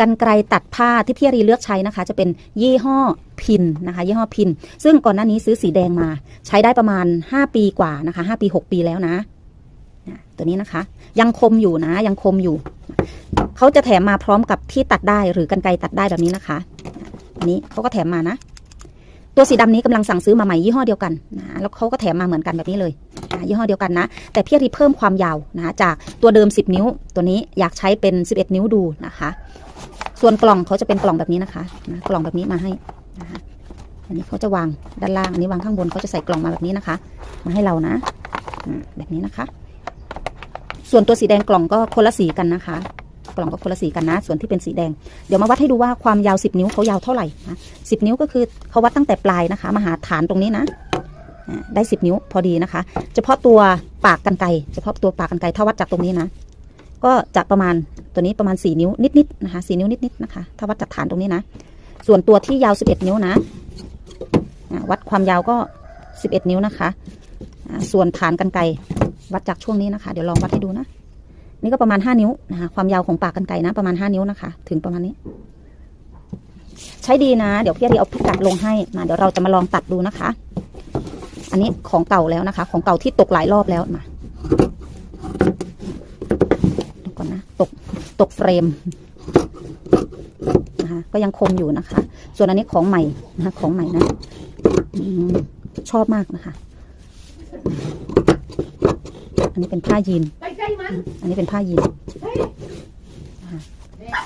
กันไกรตัดผ้าที่พี่รีเลือกใช้นะคะ จะเป็นยี่ห้อพินนะคะ ยี่ห้อพิน ซึ่งก่อนหน้านี้ซื้อสีแดงมา ใช้ได้ประมาณ 5 ปีกว่านะคะ 5 ปี 6 ปีแล้วนะตัวนี้นะคะ ยังคมอยู่นะ ยังคมอยู่ เขาจะแถมมาพร้อมกับที่ตัดได้หรือกันไกรตัดได้แบบนี้นะคะ อันนี้เขาก็แถมมานะ ตัวสีดำนี้กำลังสั่งซื้อมาใหม่ยี่ห้อเดียวกันนะแล้วเขาก็แถมมาเหมือนกันแบบนี้เลยนะยี่ห้อเดียวกันนะ แต่พี่รีเพิ่มความยาวนะจากตัวเดิม 10 นิ้ว ตัวนี้อยากใช้เป็น 11 นิ้วดูนะคะ ส่วนกล่องเขาจะเป็นกล่องแบบนี้นะคะนะกล่องแบบนี้มาให้นะคะอันนี้เขาจะวางด้านล่างอันนี้วางข้างบนเขาจะใส่กล่องมาแบบนี้นะคะ มาให้เรานะอืมแบบนี้นะคะ ส่วนตัวสีแดงกล่องก็คนละสีกันนะคะ กล่องก็คนละสีกันนะ ส่วนที่เป็นสีแดง เดี๋ยวมาวัดให้ดูว่าความยาว 10 นิ้วเขายาวเท่าไหร่นะ10นิ้วก็คือเขาวัดตั้งแต่ปลายนะคะ มาหาฐานตรงนี้นะได้ 10 นิ้วพอดีนะคะ เฉพาะตัวปากกันไกเฉพาะตัวปากกันไกถ้าวัดจากตรงนี้นะ ก็จะประมาณตัวนี้ประมาณ 4 นิ้วนิดๆนะคะ4นิ้วนิดๆนะคะ ถ้าวัดจากฐานตรงนี้นะ ส่วนตัวที่ยาว 11 นิ้วนะ วัดความยาวก็ 11 นิ้วนะคะ ส่วนฐานกันไกวัดจากช่วงนี้นะคะ เดี๋ยวลองวัดให้ดูนะ นี่ก็ประมาณ 5 นิ้วนะคะ ความยาวของปากกันไกนะ ประมาณ 5 นิ้วนะคะ ถึงประมาณนี้ ใช้ดีนะ เดี๋ยวพี่อารีเอาพิกัดลงให้มาเดี๋ยวเราจะมาลองตัดดูนะคะ อันนี้ของเก่าแล้วนะคะ ของเก่าที่ตกหลายรอบแล้วมาดูก่อนนะ ตกเฟรมนะคะก็ยังคมอยู่นะคะ ส่วนอันนี้ของใหม่นะคะของใหม่นะอชอบมากนะคะ อันนี้เป็นผ้ายีน อันนี้เป็นผ้ายีน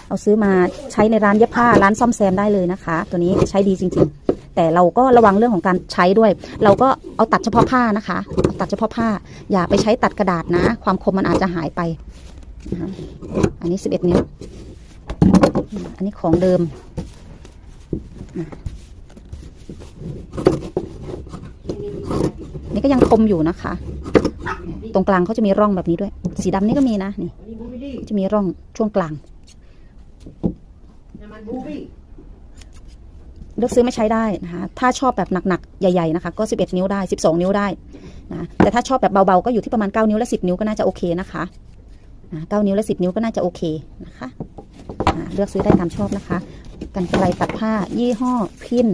เอาซื้อมาใช้ในร้านเย็บผ้าร้านซ่อมแซมได้เลยนะคะ ตัวนี้ใช้ดีจริง ๆ แต่เราก็ระวังเรื่องของการใช้ด้วย เราก็เอาตัดเฉพาะผ้านะคะ ตัดเฉพาะผ้า อย่าไปใช้ตัดกระดาษนะ ความคมมันอาจจะหายไป นะคะอันนี้11นิ้ว อันนี้ของเดิม นี่ก็ยังคมอยู่นะคะ ตรงกลางเขาจะมีร่องแบบนี้ด้วย สีดำนี่ก็มีนะ นี่ จะมีร่องช่วงกลาง เลือกซื้อไม่ใช้ได้นะคะ ถ้าชอบแบบหนักๆ ใหญ่ ๆ นะคะ ก็ 11 นิ้วได้ 12 นิ้วได้นะ แต่ถ้าชอบแบบเบาๆ ก็อยู่ที่ประมาณ 9 นิ้วและ 10 นิ้วก็น่าจะโอเคนะคะ เก้านิ้วและสิบนิ้วก็น่าจะโอเคนะคะเลือกซื้อได้ตามชอบนะคะ กันไกลตัดผ้ายี่ห้อพิน